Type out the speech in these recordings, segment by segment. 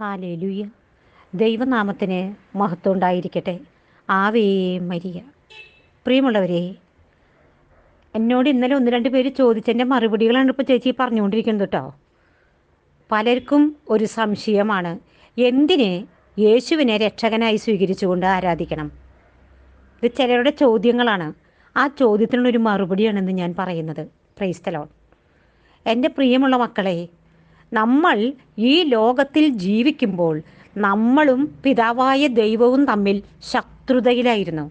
Hallelujah ദൈവനാമത്തിന് മഹത്വം ഉണ്ടായിരിക്കട്ടെ. Ave Maria. പ്രിയമുള്ളവരെ എന്നോട് ഇന്നലെ ഒന്ന് രണ്ട് പേര് ചോദിച്ചതിന്റെ മറുപടികളാണ് ഇപ്പോൾ ചേച്ചി പറഞ്ഞുകൊണ്ടിരിക്കുന്നത് കേട്ടോ. പലർക്കും ഒരു സംശയമാണ്. എന്തിന് യേശുവിനെ രക്ഷകനായി സ്വീകരിച്ചുകൊണ്ട് ആരാധിക്കണം? ഇത് ചിലരുടെ ചോദ്യങ്ങളാണ്. ആ ചോദ്യത്തിനുള്ളൊരു മറുപടിയാണെന്ന് ഞാൻ പറയുന്നത്. പ്രൈസ്തലോൺ എന്റെ പ്രിയമുള്ള മക്കളെ നമ്മൾ ഈ ലോകത്തിൽ ജീവിക്കുമ്പോൾ നമ്മളും പിതാവായ ദൈവവും തമ്മിൽ ശത്രുതയിലായിരുന്നു.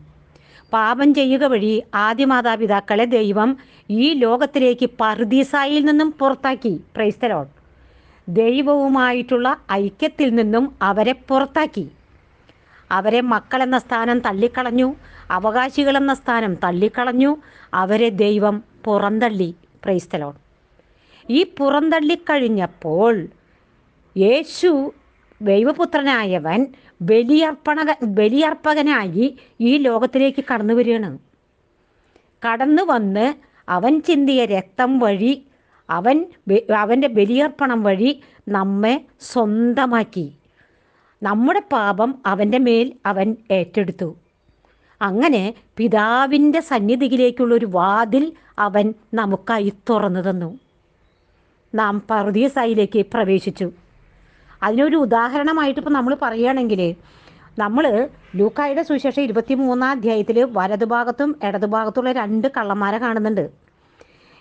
പാപം ചെയ്യുക വഴി ആദ്യ മാതാപിതാക്കളെ ദൈവം ഈ ലോകത്തിലേക്ക് പർദീസായിൽ നിന്നും പുറത്താക്കി. പ്രൈസ്തലോൺ ദൈവവുമായിട്ടുള്ള ഐക്യത്തിൽ നിന്നും അവരെ പുറത്താക്കി. അവരെ മക്കളെന്ന സ്ഥാനം തള്ളിക്കളഞ്ഞു. അവകാശികളെന്ന സ്ഥാനം തള്ളിക്കളഞ്ഞു. അവരെ ദൈവം പുറന്തള്ളി. പ്രൈസ്തലോൺ ഈ പുറന്തള്ളിക്കഴിഞ്ഞപ്പോൾ യേശു ദൈവപുത്രനായവൻ ബലിയർപ്പണ ബലിയർപ്പകനായി ഈ ലോകത്തിലേക്ക് കടന്നു വരികയാണ്. കടന്നു വന്ന് അവൻ ചിന്തിയ രക്തം വഴി അവൻ അവന്റെ ബലിയർപ്പണം വഴി നമ്മെ സ്വന്തമാക്കി. നമ്മുടെ പാപം അവന്റെ മേൽ അവൻ ഏറ്റെടുത്തു. അങ്ങനെ പിതാവിന്റെ സന്നിധിയിലേക്കുള്ളൊരു വാതിൽ അവൻ നമുക്കായി തുറന്നു തന്നു. നാം പർദീസായിലേക്ക് പ്രവേശിച്ചു. അതിനൊരു ഉദാഹരണമായിട്ട് ഇപ്പോൾ നമ്മൾ പറയുകയാണെങ്കിൽ നമ്മൾ ലൂക്കായുടെ സുവിശേഷം ഇരുപത്തി മൂന്നാം അധ്യായത്തിൽ വലതുഭാഗത്തും ഇടതുഭാഗത്തുള്ള രണ്ട് കള്ളന്മാരെ കാണുന്നുണ്ട്.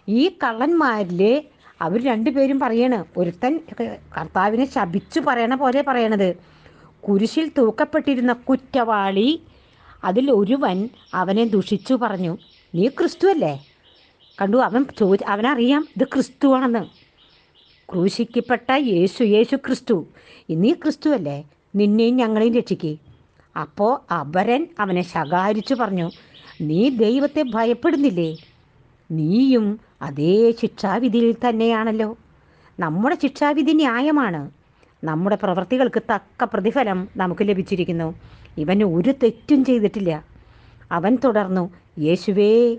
ഈ കള്ളന്മാരിൽ അവർ രണ്ടുപേരും പറയാണ് ഒരുത്തൻ കർത്താവിനെ ശപിച്ചു പറയണ പോലെ പറയണത്. കുരിശിൽ തൂക്കപ്പെട്ടിരുന്ന കുറ്റവാളി അതിൽ ഒരുവൻ അവനെ ദുഷിച്ചു പറഞ്ഞു. നീ ക്രിസ്തുവല്ലേ? കണ്ടു അവൻ ചോദി അവനറിയാം ഇത് ക്രിസ്തുവാണെന്ന്. ക്രൂശിക്കപ്പെട്ട യേശു യേശു ക്രിസ്തു. നീ ക്രിസ്തു അല്ലേ നിന്നെയും ഞങ്ങളെയും രക്ഷിക്കേ. അപ്പോൾ അപരൻ അവനെ ശകാരിച്ചു പറഞ്ഞു നീ ദൈവത്തെ ഭയപ്പെടുന്നില്ലേ? നീയും അതേ ശിക്ഷാവിധിയിൽ തന്നെയാണല്ലോ. നമ്മുടെ ശിക്ഷാവിധി ന്യായമാണ്. നമ്മുടെ പ്രവൃത്തികൾക്ക് തക്ക പ്രതിഫലം നമുക്ക് ലഭിച്ചിരിക്കുന്നു. ഇവൻ ഒരു തെറ്റും ചെയ്തിട്ടില്ല. അവൻ തുടർന്നു യേശുവേ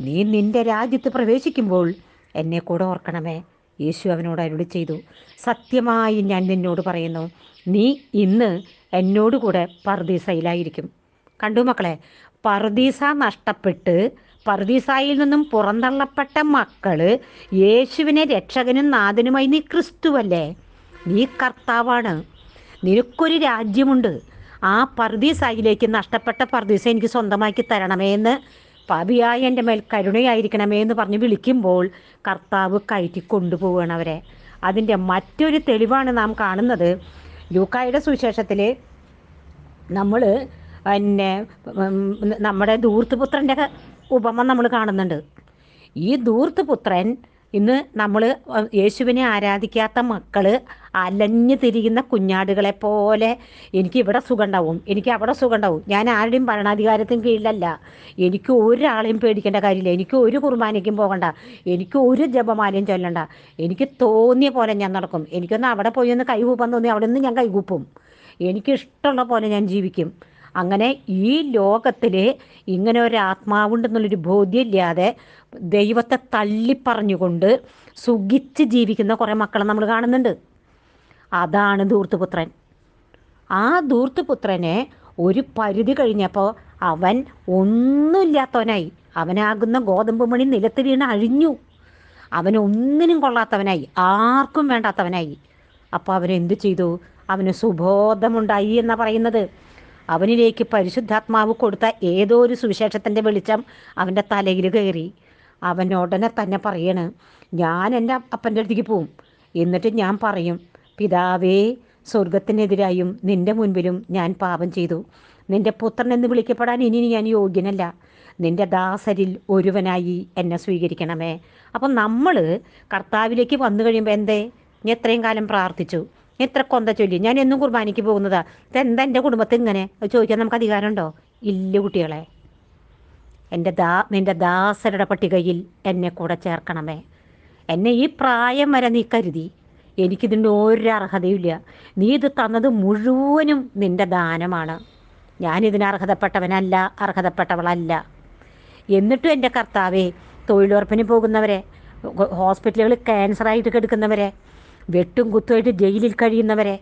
നീ നിന്റെ രാജ്യത്ത് പ്രവേശിക്കുമ്പോൾ എന്നെ കൂടെ ഓർക്കണമേ. യേശു അവനോട് അരുളി ചെയ്തു സത്യമായി ഞാൻ നിന്നോട് പറയുന്നു നീ ഇന്ന് എന്നോട് കൂടെ പർദീസയിലായിരിക്കും. കണ്ടു മക്കളെ പർദീസ നഷ്ടപ്പെട്ട് പർദീസായിൽ നിന്നും പുറന്തള്ളപ്പെട്ട മക്കൾ യേശുവിനെ രക്ഷകനും നാഥനുമായി നീ ക്രിസ്തുവല്ലേ? നീ കർത്താവാണ്. നിനക്കൊരു രാജ്യമുണ്ട്. ആ പർദീസായിലേക്ക് നഷ്ടപ്പെട്ട പർദീസ എനിക്ക് സ്വന്തമാക്കി തരണമേ എന്ന് പാപിയായ എന്റെ മേൽ കരുണയായിരിക്കണമേ എന്ന് പറഞ്ഞ് വിളിക്കുമ്പോൾ കർത്താവ് കയറ്റി കൊണ്ടുപോവുകയാണ് അവരെ. അതിന്റെ മറ്റൊരു തെളിവാണ് നാം കാണുന്നത്. ലൂക്കായുടെ സുവിശേഷത്തിൽ നമ്മൾ പിന്നെ നമ്മുടെ ദൂർത്തുപുത്രന്റെ ഉപമ നമ്മൾ കാണുന്നുണ്ട്. ഈ ധൂർത്തുപുത്രൻ ഇന്ന് നമ്മൾ യേശുവിനെ ആരാധിക്കാത്ത മക്കൾ അലഞ്ഞു തിരിയുന്ന കുഞ്ഞാടുകളെ പോലെ എനിക്ക് ഇവിടെ സുഖം ഉണ്ടാവും എനിക്ക് അവിടെ സുഖം ഉണ്ടാവും ഞാൻ ആരുടെയും ഭരണാധികാരത്തിന് കീഴിലല്ല. എനിക്ക് ഒരാളെയും പേടിക്കേണ്ട കാര്യമില്ല. എനിക്ക് ഒരു കുർബാനയ്ക്കും പോകണ്ട. എനിക്ക് ഒരു ജപമാലയും ചൊല്ലണ്ട. എനിക്ക് തോന്നിയ പോലെ ഞാൻ നടക്കും. എനിക്കൊന്ന് അവിടെ പോയി ഒന്ന് കൈകൂപ്പാൻ തോന്നി അവിടെ നിന്ന് ഞാൻ കൈകൂപ്പും. എനിക്കിഷ്ടമുള്ള പോലെ ഞാൻ ജീവിക്കും. അങ്ങനെ ഈ ലോകത്തിൽ ഇങ്ങനെ ഒരു ആത്മാവുണ്ടെന്നുള്ളൊരു ബോധ്യമില്ലാതെ ദൈവത്തെ തള്ളിപ്പറഞ്ഞുകൊണ്ട് സുഖിച്ച് ജീവിക്കുന്ന കുറേ മക്കളെ നമ്മൾ കാണുന്നുണ്ട്. അതാണ് ദൂർത്തുപുത്രൻ ആ ദൂർത്തുപുത്രനെ ഒരു പരിധി കഴിഞ്ഞപ്പോൾ അവൻ ഒന്നുമില്ലാത്തവനായി. അവനാകുന്ന ഗോതമ്പ് മണി നിലത്ത് വീണ് അഴിഞ്ഞു. അവൻ ഒന്നിനും കൊള്ളാത്തവനായി. ആർക്കും വേണ്ടാത്തവനായി. അപ്പോൾ അവനെന്ത് ചെയ്തു? അവന് സുബോധമുണ്ടായി എന്നാണ് പറയുന്നത്. അവനിലേക്ക് പരിശുദ്ധാത്മാവ് കൊടുത്ത ഏതോ ഒരു സുവിശേഷത്തിന്റെ വെളിച്ചം അവന്റെ തലയിൽ കയറി. അവൻ ഉടനെ തന്നെ പറയണ് ഞാൻ എന്റെ അപ്പന്റെ അടുത്തേക്ക് പോവും. എന്നിട്ട് ഞാൻ പറയും പിതാവേ സ്വർഗത്തിനെതിരായും നിന്റെ മുൻപിലും ഞാൻ പാപം ചെയ്തു. നിന്റെ പുത്രൻ എന്ന് വിളിക്കപ്പെടാൻ ഇനി ഞാൻ യോഗ്യനല്ല. നിന്റെ ദാസരിൽ ഒരുവനായി എന്നെ സ്വീകരിക്കണമേ. അപ്പം നമ്മൾ കർത്താവിലേക്ക് വന്നു കഴിയുമ്പോൾ എന്തേ? ഞാൻ എത്രയും കാലം പ്രാർത്ഥിച്ചു. എത്ര കൊന്ത ചൊല്ലി. ഞാൻ എന്നും കുർബാനയ്ക്ക് പോകുന്നതാ. എന്താ എന്റെ കുടുംബത്തിൽ ഇങ്ങനെ? ചോദിക്കാൻ നമുക്ക് അധികാരമുണ്ടോ? ഇല്ല കുട്ടികളെ. എന്റെ ദാ നിന്റെ ദാസരുടെ പട്ടികയിൽ എന്നെ കൂടെ ചേർക്കണമേ. എന്നെ ഈ പ്രായം വരെ നീ കരുതി. എനിക്കിതിന്റെ ഒരു അർഹതയുമില്ല. നീ ഇത് തന്നത് മുഴുവനും നിന്റെ ദാനമാണ്. ഞാനിതിന് അർഹതപ്പെട്ടവനല്ല അർഹതപ്പെട്ടവളല്ല. എന്നിട്ടും എന്റെ കർത്താവേ തൊഴിലുറപ്പിന് പോകുന്നവരെ ഹോസ്പിറ്റലുകളിൽ ക്യാൻസറായിട്ട് കിടക്കുന്നവരെ വെട്ടും കുത്തുമായിട്ട് ജയിലിൽ കഴിയുന്നവരെ.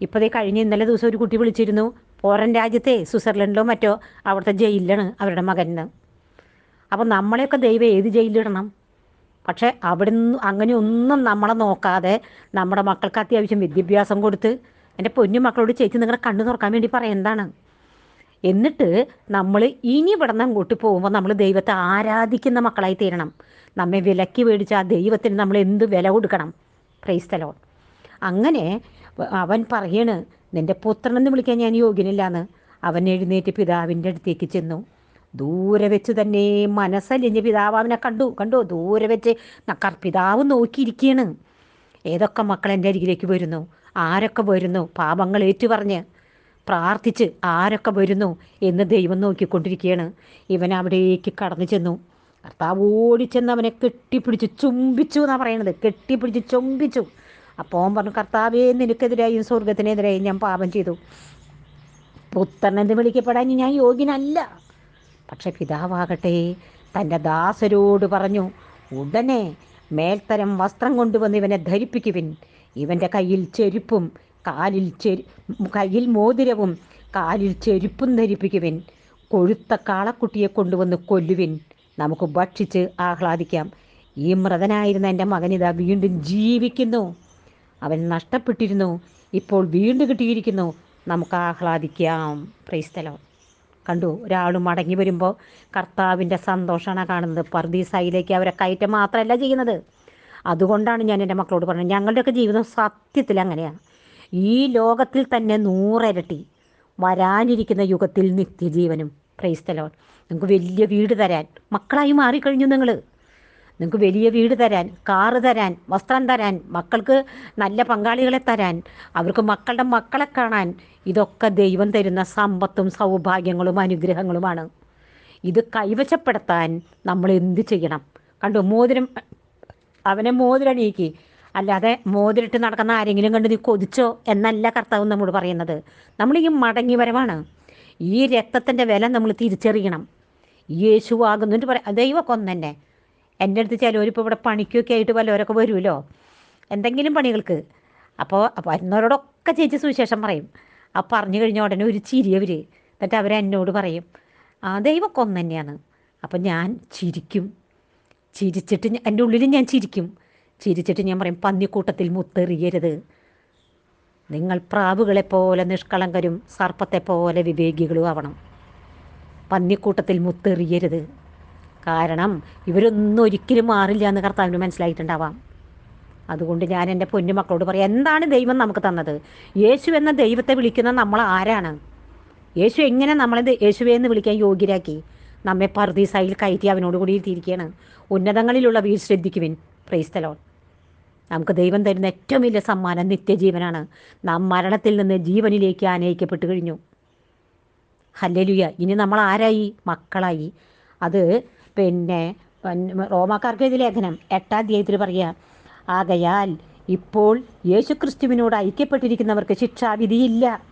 ഇപ്പോൾ ദേ കഴിഞ്ഞ ഇന്നലെ ദിവസം ഒരു കുട്ടി വിളിച്ചിരുന്നു. പുറം രാജ്യത്തെ സ്വിറ്റ്സർലൻഡിലോ മറ്റോ അവിടുത്തെ ജയിലിലാണ് അവരുടെ മകന് അപ്പോൾ നമ്മളെയൊക്കെ ദൈവം ഏത് ജയിലിലിടണം? പക്ഷേ അവിടെ നിന്ന് അങ്ങനെ ഒന്നും നമ്മളെ നോക്കാതെ നമ്മുടെ മക്കൾക്ക് അത്യാവശ്യം വിദ്യാഭ്യാസം കൊടുത്ത് എന്റെ പൊന്നു മക്കളോട് ചേച്ചി നിങ്ങളെ കണ്ണു തുറക്കാൻ വേണ്ടി പറയുന്നതാണ് എന്നിട്ട് നമ്മൾ ഇനി ഇവിടെ നിന്ന് അങ്ങോട്ട് പോകുമ്പോൾ നമ്മൾ ദൈവത്തെ ആരാധിക്കുന്ന മക്കളായി തീരണം. നമ്മെ വിലക്കി മേടിച്ച ആ ദൈവത്തിന് നമ്മൾ എന്ത് വില കൊടുക്കണം? ക്രൈസ്തലോ അങ്ങനെ അവൻ പറയണ് നിന്റെ പുത്രനെന്ന് വിളിക്കാൻ ഞാൻ യോഗ്യനില്ലാന്ന്. അവൻ എഴുന്നേറ്റ് പിതാവിന്റെ അടുത്തേക്ക് ചെന്നു. ദൂരെ വെച്ച് തന്നെ മനസ്സലിഞ്ഞ് പിതാവ് അവനെ കണ്ടു. കണ്ടു ദൂരെ വെച്ച് പിതാവ് നോക്കിയിരിക്കുകയാണ്. ഏതൊക്കെ മക്കൾ എന്റെ അരികിലേക്ക് വരുന്നു? ആരൊക്കെ വരുന്നു? പാപങ്ങൾ ഏറ്റുപറഞ്ഞ് പ്രാർത്ഥിച്ച് ആരൊക്കെ വരുന്നു എന്ന് ദൈവം നോക്കിക്കൊണ്ടിരിക്കുകയാണ്. ഇവൻ അവിടേക്ക് കടന്നു ചെന്നു. കർത്താവ് ഓടിച്ചെന്ന് അവനെ കെട്ടിപ്പിടിച്ച് ചുംബിച്ചു എന്നാണ് പറയണത്. കെട്ടിപ്പിടിച്ച് ചുംബിച്ചു. അപ്പോൾ അവൻ പറഞ്ഞു കർത്താവേ നിനക്കെതിരായും സ്വർഗത്തിനെതിരായും ഞാൻ പാപം ചെയ്തു. പുത്രനെന്ന് വിളിക്കപ്പെടാൻ ഞാൻ യോഗ്യനല്ല. പക്ഷെ പിതാവാകട്ടെ തന്റെ ദാസരോട് പറഞ്ഞു ഉടനെ മേൽത്തരം വസ്ത്രം കൊണ്ടുവന്ന് ഇവനെ ധരിപ്പിക്കുവിൻ. ഇവന്റെ കയ്യിൽ ചെരുപ്പും കാലിൽ ചെരു കയ്യിൽ മോതിരവും കാലിൽ ചെരുപ്പും ധരിപ്പിക്കുവിൻ. കൊഴുത്ത കാളക്കുട്ടിയെ കൊണ്ടുവന്ന് കൊല്ലുവിൻ. നമുക്ക് ഭക്ഷിച്ച് ആഹ്ലാദിക്കാം. ഈ മൃതനായിരുന്ന എന്റെ മകനിതാ വീണ്ടും ജീവിക്കുന്നു. അവൻ നഷ്ടപ്പെട്ടിരുന്നു. ഇപ്പോൾ വീണ്ടും കിട്ടിയിരിക്കുന്നു. നമുക്ക് ആഹ്ലാദിക്കാം. പ്രൈസ്തലം കണ്ടു ഒരാൾ മടങ്ങി വരുമ്പോൾ കർത്താവിന്റെ സന്തോഷമാണ് കാണുന്നത്. പർദീസായിലേക്ക് അവരെ കയറ്റം മാത്രമല്ല ചെയ്യുന്നത്. അതുകൊണ്ടാണ് ഞാൻ എന്റെ മക്കളോട് പറഞ്ഞത് ഞങ്ങളുടെയൊക്കെ ജീവിതം സത്യത്തിൽ അങ്ങനെയാണ്. ഈ ലോകത്തിൽ തന്നെ നൂറിരട്ടി വരാനിരിക്കുന്ന യുഗത്തിൽ നിത്യജീവനും ക്രൈസ്തലോൺ നിങ്ങൾക്ക് വലിയ വീട് തരാൻ. മക്കളായി മാറിക്കഴിഞ്ഞു നിങ്ങൾ നിങ്ങൾക്ക് വലിയ വീട് തരാൻ കാറ് തരാൻ വസ്ത്രം തരാൻ മക്കൾക്ക് നല്ല പങ്കാളികളെ തരാൻ അവർക്ക് മക്കളുടെ മക്കളെ കാണാൻ ഇതൊക്കെ ദൈവം തരുന്ന സമ്പത്തും സൗഭാഗ്യങ്ങളും അനുഗ്രഹങ്ങളുമാണ്. ഇത് കൈവശപ്പെടുത്താൻ നമ്മൾ എന്ത് ചെയ്യണം? കണ്ടു മോതിരം അവനെ മോതിരണിയിക്ക് അല്ലാതെ മോതിരിട്ട് നടക്കുന്ന ആരെങ്കിലും കണ്ട് നീ കൊതിച്ചോ എന്നല്ല കർത്താവ് നമ്മോട് പറയുന്നത്. നമ്മളീ ഈ മടങ്ങി വരവാണ് ഈ രക്തത്തിന്റെ വില നമ്മൾ തിരിച്ചറിയണം. യേശുവാകുന്നുണ്ട് പറയാം. ദൈവമൊക്കെ കൊന്നെ എന്റെ അടുത്ത് ചിലവരിപ്പോൾ ഇവിടെ പണിക്കൊക്കെ ആയിട്ട് വല്ലവരൊക്കെ വരുമല്ലോ? എന്തെങ്കിലും പണികൾക്ക്. അപ്പോൾ വരുന്നവരോടൊക്കെ ചേച്ചി സുവിശേഷം പറയും. ആ പറഞ്ഞു കഴിഞ്ഞ ഉടനെ ഒരു ചിരി അവർ എന്നിട്ട് അവർ എന്നോട് പറയും ആ ദൈവം കൊന്നെന്നെയാണ് അപ്പം ഞാൻ ചിരിക്കും. ചിരിച്ചിട്ട് എന്റെ ഉള്ളിൽ ഞാൻ ചിരിക്കും. ചിരിച്ചിട്ട് ഞാൻ പറയും പന്നിക്കൂട്ടത്തിൽ മുത്തെറിയരുത്. നിങ്ങൾ പ്രാവുകളെപ്പോലെ നിഷ്കളങ്കരും സർപ്പത്തെപ്പോലെ വിവേകികളും ആവണം. പന്നിക്കൂട്ടത്തിൽ മുത്തെറിയരുത്. കാരണം ഇവരൊന്നും ഒരിക്കലും മാറില്ല എന്ന് കർത്താവിന് മനസ്സിലായിട്ടുണ്ടാവാം. അതുകൊണ്ട് ഞാൻ എന്റെ പൊന്നുമക്കളോട് പറയാം എന്താണ് ദൈവം നമുക്ക് തന്നത്? യേശു എന്ന ദൈവത്തെ വിളിക്കുന്ന നമ്മൾ ആരാണ്? യേശു എങ്ങനെ നമ്മളെ യേശുവെ എന്ന് വിളിക്കാൻ യോഗ്യരാക്കി? നമ്മെ പർദീസായിൽ കയറ്റി അവനോട് കൂടി ഇരുത്തിയിരിക്കുകയാണ്. ഉന്നതങ്ങളിലുള്ള വീട് ശ്രദ്ധിക്കുവിൻ. പ്രൈസ്തലോൺ നമുക്ക് ദൈവം തരുന്ന ഏറ്റവും വലിയ സമ്മാനം നിത്യജീവനാണ്. നാം മരണത്തിൽ നിന്ന് ജീവനിലേക്ക് ആനയിക്കപ്പെട്ട് കഴിഞ്ഞു. ഹല്ലലുയ. ഇനി നമ്മൾ ആരായി? മക്കളായി. അത് പിന്നെ റോമാക്കാർക്ക് എഴുതിയ ലേഖനം. എട്ടാം തീയതി പറയുക ആകയാൽ ഇപ്പോൾ യേശുക്രിസ്തുവിനോട് ഐക്യപ്പെട്ടിരിക്കുന്നവർക്ക് ശിക്ഷാവിധിയില്ല.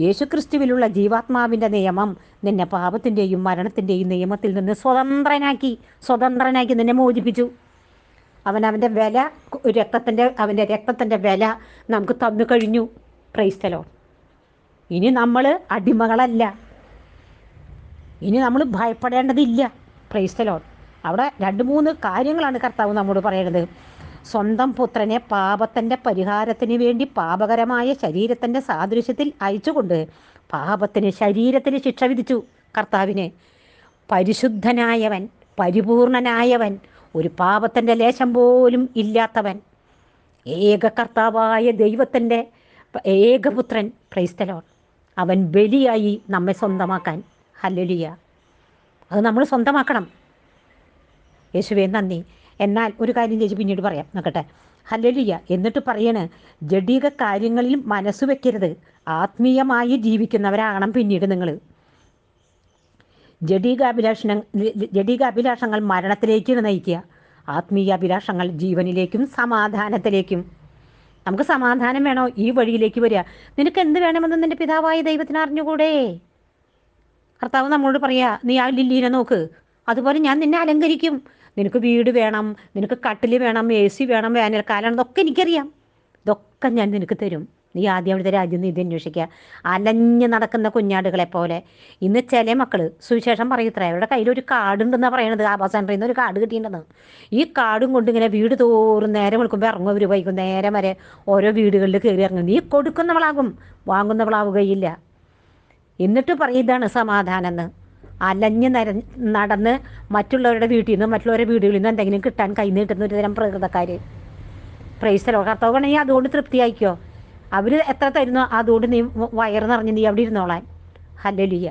യേശുക്രിസ്തുവിലുള്ള ജീവാത്മാവിന്റെ നിയമം നിന്നെ പാപത്തിന്റെയും മരണത്തിന്റെയും നിയമത്തിൽ നിന്ന് സ്വതന്ത്രനാക്കി സ്വതന്ത്രനാക്കി നിന്നെ മോചിപ്പിച്ചു. അവൻ അവന്റെ വില രക്തത്തിന്റെ അവന്റെ രക്തത്തിന്റെ വില നമുക്ക് തന്നു കഴിഞ്ഞു. ക്രൈസ്തലോ ഇനി നമ്മൾ അടിമകളല്ല. ഇനി നമ്മൾ ഭയപ്പെടേണ്ടതില്ല. ക്രൈസ്തലോ അവിടെ രണ്ട് മൂന്ന് കാര്യങ്ങളാണ് കർത്താവ് നമ്മോട് പറയുന്നത് സ്വന്തം പുത്രനെ പാപത്തിന്റെ പരിഹാരത്തിന് വേണ്ടി പാപകരമായ ശരീരത്തിന്റെ സാദൃശ്യത്തിൽ അയച്ചുകൊണ്ട് പാപത്തിന് ശരീരത്തിന് ശിക്ഷ വിധിച്ചു കർത്താവിനെ. പരിശുദ്ധനായവൻ പരിപൂർണനായവൻ ഒരു പാപത്തിന്റെ ലേശം പോലും ഇല്ലാത്തവൻ ഏക കർത്താവായ ദൈവത്തിന്റെ ഏകപുത്രൻ ക്രൈസ്തലോൺ. അവൻ ബലിയായി നമ്മെ സ്വന്തമാക്കാൻ. ഹല്ലലിയ. അത് നമ്മൾ സ്വന്തമാക്കണം. യേശുവേ നന്ദി. എന്നാൽ ഒരു കാര്യം ചേച്ചി പിന്നീട് പറയാം. നോക്കട്ടെ. ഹല്ലലിയ. എന്നിട്ട് പറയണ് ജഡിക കാര്യങ്ങളിൽ മനസ്സ് വെക്കരുത്. ആത്മീയമായി ജീവിക്കുന്നവരാകണം പിന്നീട് നിങ്ങൾ ജഡികാഭിലാഷണ ജഡികാഭിലാഷങ്ങൾ മരണത്തിലേക്ക് നയിക്കുക. ആത്മീയ അഭിലാഷങ്ങൾ ജീവനിലേക്കും സമാധാനത്തിലേക്കും. നമുക്ക് സമാധാനം വേണോ? ഈ വഴിയിലേക്ക് വരിക. നിനക്ക് എന്ത് വേണമെന്ന് നിന്റെ പിതാവായ ദൈവത്തിന് അറിഞ്ഞുകൂടെ? കർത്താവ് നമ്മളോട് പറയാ നീ ആ ലില്ലീനെ നോക്ക്. അതുപോലെ ഞാൻ നിന്നെ അലങ്കരിക്കും. നിനക്ക് വീട് വേണം. നിനക്ക് കട്ടിൽ വേണം. എ സി വേണം. വേനൽക്കാലം ഇതൊക്കെ എനിക്കറിയാം. ഇതൊക്കെ ഞാൻ നിനക്ക് തരും. നീ ആദ്യം അവിടുത്തെ രാജ്യം നീതി അന്വേഷിക്കുക. അലഞ്ഞ് നടക്കുന്ന കുഞ്ഞാടുകളെ പോലെ. ഇന്ന് ചില മക്കൾ സുവിശേഷം പറയത്രേ അവരുടെ കയ്യിൽ ഒരു കാടുണ്ടെന്നാണ് പറയണത്. ആഭാ സെന്ററിൽ നിന്ന് ഒരു കാർഡ് കിട്ടിയിട്ടുണ്ടെന്ന്. ഈ കാർഡും കൊണ്ട് ഇങ്ങനെ വീട് തോറും നേരെ വിളിക്കുമ്പോൾ ഇറങ്ങും വൈകും നേരെ വരെ ഓരോ വീടുകളിൽ കയറി ഇറങ്ങും. നീ കൊടുക്കുന്നവളാകും വാങ്ങുന്നവളാവുകയില്ല. എന്നിട്ട് പറയും ഇതാണ് സമാധാനം എന്ന് അലഞ്ഞ് നര നടന്ന് മറ്റുള്ളവരുടെ വീട്ടിൽ നിന്ന് മറ്റുള്ളവരുടെ വീടുകളിൽ നിന്ന് എന്തെങ്കിലും കിട്ടാൻ കൈ നീട്ടുന്ന ഒരു തരം പ്രകൃതക്കാർ പ്രൈസ് കർത്താവ് വേണമെങ്കിൽ അതുകൊണ്ട് തൃപ്തിയായിക്കോ. അവർ എത്ര തരുന്നോ അതുകൊണ്ട് നീ വയറ് നിറഞ്ഞ് നീ അവിടെ ഇരുന്നോളാൻ. ഹല്ലലിയ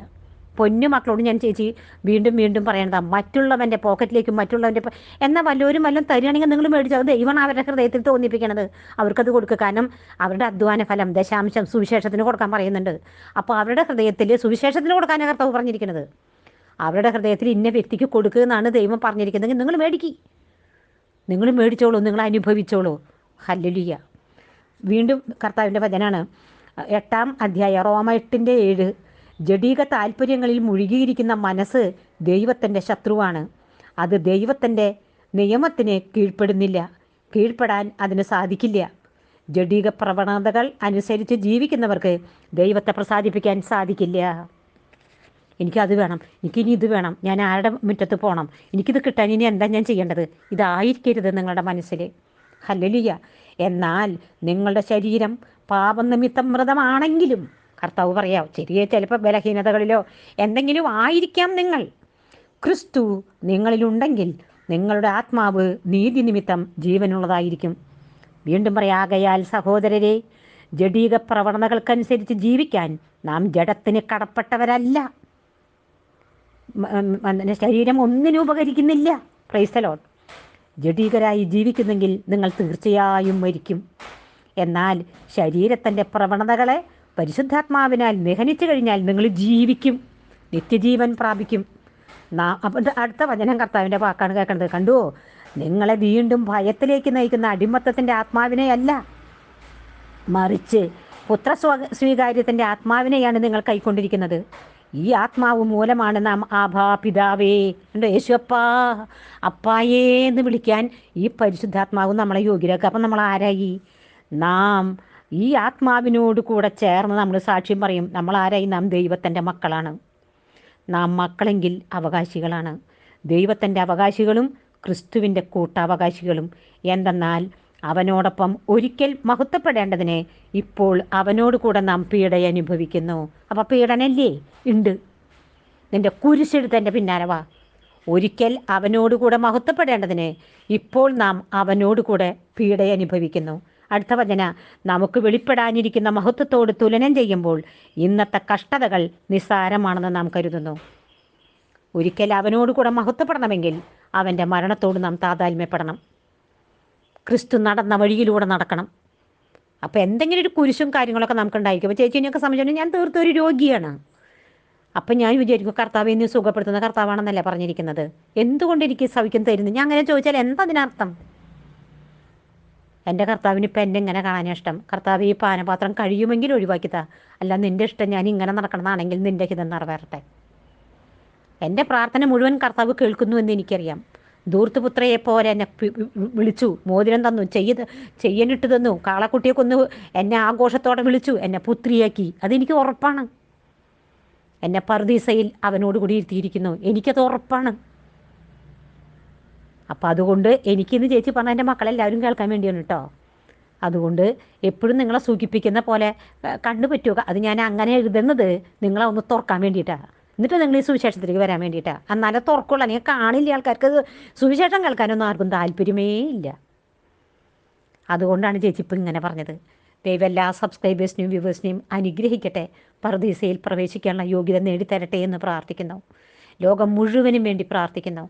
പൊന്നു മക്കളോട് ഞാൻ ചേച്ചി വീണ്ടും വീണ്ടും പറയണതാണ് മറ്റുള്ളവന്റെ പോക്കറ്റിലേക്കും മറ്റുള്ളവന്റെ എന്നാൽ വല്ലവരും വല്ലതും തരികയാണെങ്കിൽ നിങ്ങൾ മേടിച്ചു. അത് ദൈവമാണ് അവരുടെ ഹൃദയത്തിൽ തോന്നിപ്പിക്കണത്. അവർക്കത് കൊടുക്കുക. കാരണം അവരുടെ അധ്വാന ഫലം ദശാംശം സുവിശേഷത്തിന് കൊടുക്കാൻ പറയുന്നുണ്ട്. അപ്പോൾ അവരുടെ ഹൃദയത്തിൽ സുവിശേഷത്തിന് കൊടുക്കാനാണ് കർത്താവ് പറഞ്ഞിരിക്കുന്നത് അവരുടെ ഹൃദയത്തിൽ ഇന്ന വ്യക്തിക്ക് കൊടുക്കുക എന്നാണ് ദൈവം പറഞ്ഞിരിക്കുന്നതെങ്കിൽ നിങ്ങൾ മേടിക്കി. നിങ്ങൾ മേടിച്ചോളൂ നിങ്ങൾ അനുഭവിച്ചോളൂ. ഹല്ലലിയ വീണ്ടും കർത്താവിന്റെ വചനാണ്. എട്ടാം അധ്യായ റോമ എട്ടിന്റെ ഏഴ്. ജഡീക താല്പര്യങ്ങളിൽ മുഴുകിയിരിക്കുന്ന മനസ്സ് ദൈവത്തിന്റെ ശത്രുവാണ്. അത് ദൈവത്തിന്റെ നിയമത്തിന് കീഴ്പ്പെടുന്നില്ല. കീഴ്പ്പെടാൻ അതിന് സാധിക്കില്ല. ജഡീക പ്രവണതകൾ അനുസരിച്ച് ജീവിക്കുന്നവർക്ക് ദൈവത്തെ പ്രസാദിപ്പിക്കാൻ സാധിക്കില്ല. എനിക്കത് വേണം. എനിക്കിനി ഇത് വേണം. ഞാൻ ആരുടെ മുറ്റത്ത് പോകണം എനിക്കിത് കിട്ടാൻ ഇനി എന്താ ഞാൻ ചെയ്യേണ്ടത്? ഇതായിരിക്കരുത് നിങ്ങളുടെ മനസ്സിൽ. ഹല്ലലിയ. എന്നാൽ നിങ്ങളുടെ ശരീരം പാപനിമിത്തം മൃതമാണെങ്കിലും കർത്താവ് പറയാം ചെറിയ ചിലപ്പോൾ ബലഹീനതകളിലോ എന്തെങ്കിലും ആയിരിക്കാം നിങ്ങൾ. ക്രിസ്തു നിങ്ങളിലുണ്ടെങ്കിൽ നിങ്ങളുടെ ആത്മാവ് നീതി നിമിത്തം ജീവനുള്ളതായിരിക്കും. വീണ്ടും പറയാകയാൽ സഹോദരരെ ജഡീക പ്രവണതകൾക്കനുസരിച്ച് ജീവിക്കാൻ നാം ജഡത്തിന് കടപ്പെട്ടവരല്ല. ശരീരം ഒന്നിനും ഉപകരിക്കുന്നില്ല. പ്രൈസ്തലോൺ ജഡീകരായി ജീവിക്കുന്നെങ്കിൽ നിങ്ങൾ തീർച്ചയായും മരിക്കും. എന്നാൽ ശരീരത്തിന്റെ പ്രവണതകളെ പരിശുദ്ധാത്മാവിനാൽ നിഹനിച്ചു കഴിഞ്ഞാൽ നിങ്ങൾ ജീവിക്കും. നിത്യജീവൻ പ്രാപിക്കും. അടുത്ത വചനം കർത്താവിന്റെ വാക്കാണ് കേൾക്കുന്നത്. കണ്ടുവോ നിങ്ങളെ വീണ്ടും ഭയത്തിലേക്ക് നയിക്കുന്ന അടിമത്തത്തിന്റെ ആത്മാവിനെയല്ല. മറിച്ച് പുത്ര സ്വ- സ്വീകാര്യത്തിന്റെ ആത്മാവിനെയാണ് നിങ്ങൾ കൈക്കൊണ്ടിരിക്കുന്നത്. ഈ ആത്മാവ് മൂലമാണ് നാം ആഭാ പിതാവേ ഉണ്ടോ യേശു അപ്പാ അപ്പായേ എന്ന് വിളിക്കാൻ ഈ പരിശുദ്ധാത്മാവ് നമ്മളെ യോഗ്യരാക്കുക അപ്പം നമ്മൾ ആരായി? നാം ഈ ആത്മാവിനോട് കൂടെ ചേർന്ന് നമ്മൾ സാക്ഷ്യം പറയും. നമ്മൾ ആരായി? നാം ദൈവത്തിന്റെ മക്കളാണ്. നാം മക്കളെങ്കിൽ അവകാശികളാണ്. ദൈവത്തിന്റെ അവകാശികളും ക്രിസ്തുവിന്റെ കൂട്ടാവകാശികളും. എന്തെന്നാൽ അവനോടൊപ്പം ഒരിക്കൽ മഹത്വപ്പെടേണ്ടതിന് ഇപ്പോൾ അവനോട് കൂടെ നാം പീഡ അനുഭവിക്കുന്നു. അപ്പോൾ പീഡനല്ലേ? ഉണ്ട് നിന്റെ കുരിശെടുത്ത് എന്റെ പിന്നാലെ വാ. ഒരിക്കൽ അവനോട് കൂടെ മഹത്വപ്പെടേണ്ടതിന് ഇപ്പോൾ നാം അവനോട് കൂടെ പീഡ അനുഭവിക്കുന്നു. അടുത്ത വചന നമുക്ക് വെളിപ്പെടാനിരിക്കുന്ന മഹത്വത്തോട് തുലനം ചെയ്യുമ്പോൾ ഇന്നത്തെ കഷ്ടതകൾ നിസ്സാരമാണെന്ന് നാം കരുതുന്നു. ഒരിക്കൽ അവനോട് കൂടെ മഹത്വപ്പെടണമെങ്കിൽ അവന്റെ മരണത്തോട് നാം താതാത്മ്യപ്പെടണം ക്രിസ്തു നടന്ന വഴിയിലൂടെ നടക്കണം. അപ്പോൾ എന്തെങ്കിലും ഒരു കുരിശും കാര്യങ്ങളൊക്കെ നമുക്ക് ഉണ്ടായിരിക്കും അപ്പോൾ ചേച്ചിനെയൊക്കെ സംബന്ധിച്ചു ഞാൻ തീർത്തും ഒരു രോഗിയാണ്. അപ്പം ഞാൻ വിചാരിക്കും കർത്താവ് എന്നെ സുഖപ്പെടുത്തുന്ന കർത്താവാണെന്നല്ലേ പറഞ്ഞിരിക്കുന്നത്. എന്തുകൊണ്ട് എനിക്ക് സൗഖ്യം തരുന്നു? ഞാൻ അങ്ങനെ ചോദിച്ചാൽ എന്താ അതിനർത്ഥം? എന്റെ കർത്താവിന് ഇപ്പം എന്നെ ഇങ്ങനെ കാണാൻ ഇഷ്ടം. കർത്താവ് ഈ പാനപാത്രം കഴിയുമെങ്കിൽ ഒഴിവാക്കിത്താ. അല്ല നിന്റെ ഇഷ്ടം ഞാൻ ഇങ്ങനെ നടക്കണമെന്നാണെങ്കിൽ നിന്റെ ഹിതം നിറവേറട്ടെ. എന്റെ പ്രാർത്ഥന മുഴുവൻ കർത്താവ് കേൾക്കുന്നു എന്ന് എനിക്കറിയാം. ധൂർത്തുപുത്രയെ പോലെ എന്നെ വിളിച്ചു. മോതിരം തന്നു. ചെയ്ത് ചെയ്യനിട്ട് തന്നു. കാളക്കുട്ടിയെ കൊന്നു എന്നെ ആഘോഷത്തോടെ വിളിച്ചു. എന്നെ പുത്രിയാക്കി. അതെനിക്ക് ഉറപ്പാണ്. എന്നെ പർദീസയിൽ അവനോട് കൂടി ഇരുത്തിയിരിക്കുന്നു. എനിക്കത് ഉറപ്പാണ്. അപ്പം അതുകൊണ്ട് എനിക്കിന്ന് ചേച്ചി പറഞ്ഞ എന്റെ മക്കളെല്ലാവരും കേൾക്കാൻ വേണ്ടിയാണ് കേട്ടോ അതുകൊണ്ട് എപ്പോഴും നിങ്ങളെ സൂചിപ്പിക്കുന്ന പോലെ കണ്ടു പറ്റുക അത് ഞാൻ അങ്ങനെ എഴുതുന്നത് നിങ്ങളെ ഒന്ന് തുറക്കാൻ വേണ്ടിയിട്ടാണ് എന്നിട്ട് നിങ്ങൾ ഈ സുവിശേഷത്തിലേക്ക് വരാൻ വേണ്ടിയിട്ടാണ് എന്നാലേ തുറക്കുള്ളൂ അല്ലെങ്കിൽ കാണില്ല ആൾക്കാർക്ക്. സുവിശേഷം കേൾക്കാനൊന്നും ആർക്കും താല്പര്യമേ ഇല്ല. അതുകൊണ്ടാണ് ചേച്ചി ഇപ്പം ഇങ്ങനെ പറഞ്ഞത്. ദൈവം എല്ലാ സബ്സ്ക്രൈബേഴ്സിനെയും വ്യൂവേഴ്സിനെയും അനുഗ്രഹിക്കട്ടെ. പർദീസയിൽ പ്രവേശിക്കാനുള്ള യോഗ്യത നേടിത്തരട്ടെ എന്ന് പ്രാർത്ഥിക്കുന്നു. ലോകം മുഴുവനും വേണ്ടി പ്രാർത്ഥിക്കുന്നു.